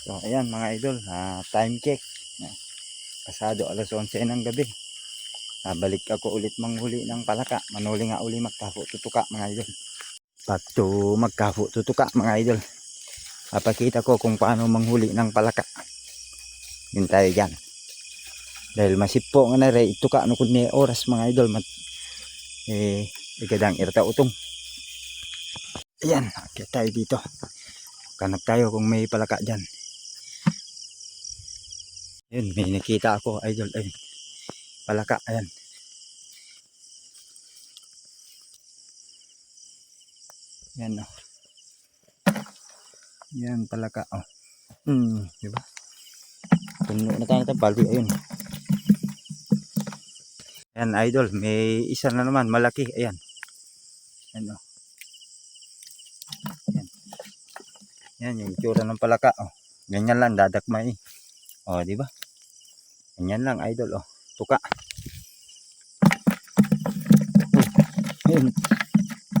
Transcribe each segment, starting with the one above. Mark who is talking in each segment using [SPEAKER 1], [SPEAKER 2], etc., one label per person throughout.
[SPEAKER 1] So, ayan mga idol, ah, time check. Pasado alas 11 ng gabi. Ah, balik ako ulit manghuli ng palaka. Manuli nga uli magkapo tutuka mga idol. Back to magkapo tutuka mga idol. Papakita ko kung paano manghuli ng palaka. Yun tayo dyan. Dahil masipo nga na rin, ituka ano kun ni oras mga idol. Mat, eh, igadang irta utong. Ayan, akit tayo dito. Kanap tayo kung may palaka dyan. Yun, may nakita ako, idol. Ay, palaka, ayan. Yan, oh. Yan, palaka, oh. Hmm, di ba? Puno na tayo ng baldi, ayun. Yan, idol, may isa na naman, malaki, ayan. Yan, oh. Yan. Yan, yung itsura ng palaka, oh. Ganyan lang, dadakmay. Oh, di ba? Ganyan lang, idol, oh. Tuka. Uy, ayun.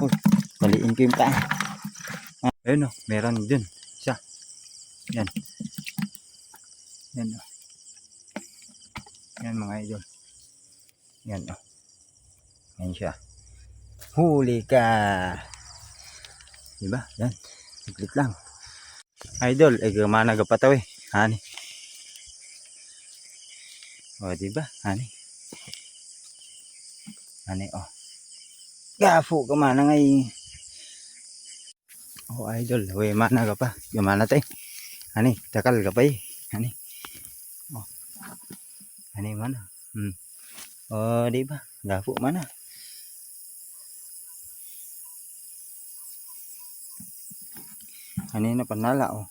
[SPEAKER 1] Uy, maliin ko yung paa. Ah, ayun, oh. Meron dun. Isa. Yan. Yan, oh. Yan, mga idol. Yan, oh. Yan siya. Huli ka. Diba? Yan. Siglit lang. Idol, eh, gumana ka pa to eh. Hani. O, diba? Hani. Hani, oh. Gafo ka mana ngay. Oh, idol. Uy, mana ka pa. Gumana tayo. Hani, takal ka pa eh. Hani. Oh. Hani, mana. Hmm. Oh, diba? Gafo mana. Kanina panala oh.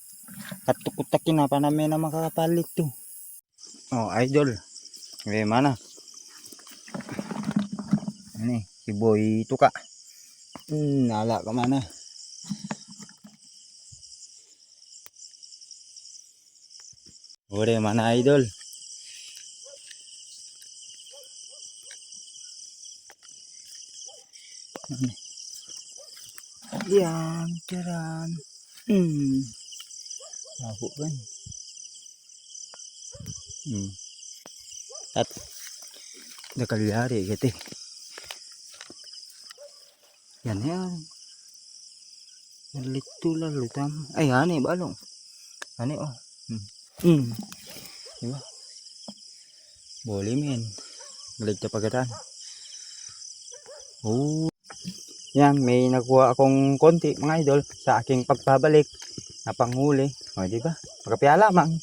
[SPEAKER 1] Katukutakin na pa namin na makakapalit to. Oh, idol. Eh, mana? Ani, si Boy Tuka. Hmm, nala ka mana. Ore, mana idol? Ani. Yan, tiyan. Hmm. Ako kan. Hmm. At nakalyari gati. Yan yan. Nalito lang lutam. Ay, hani balong. Hani oh. Hmm. Hmm. Diba? Boleh men. Balik. Oh. Yan, may nakuha akong konti mga idol sa aking pagpabalik na panghuli. O, di ba? Pagkapya lamang.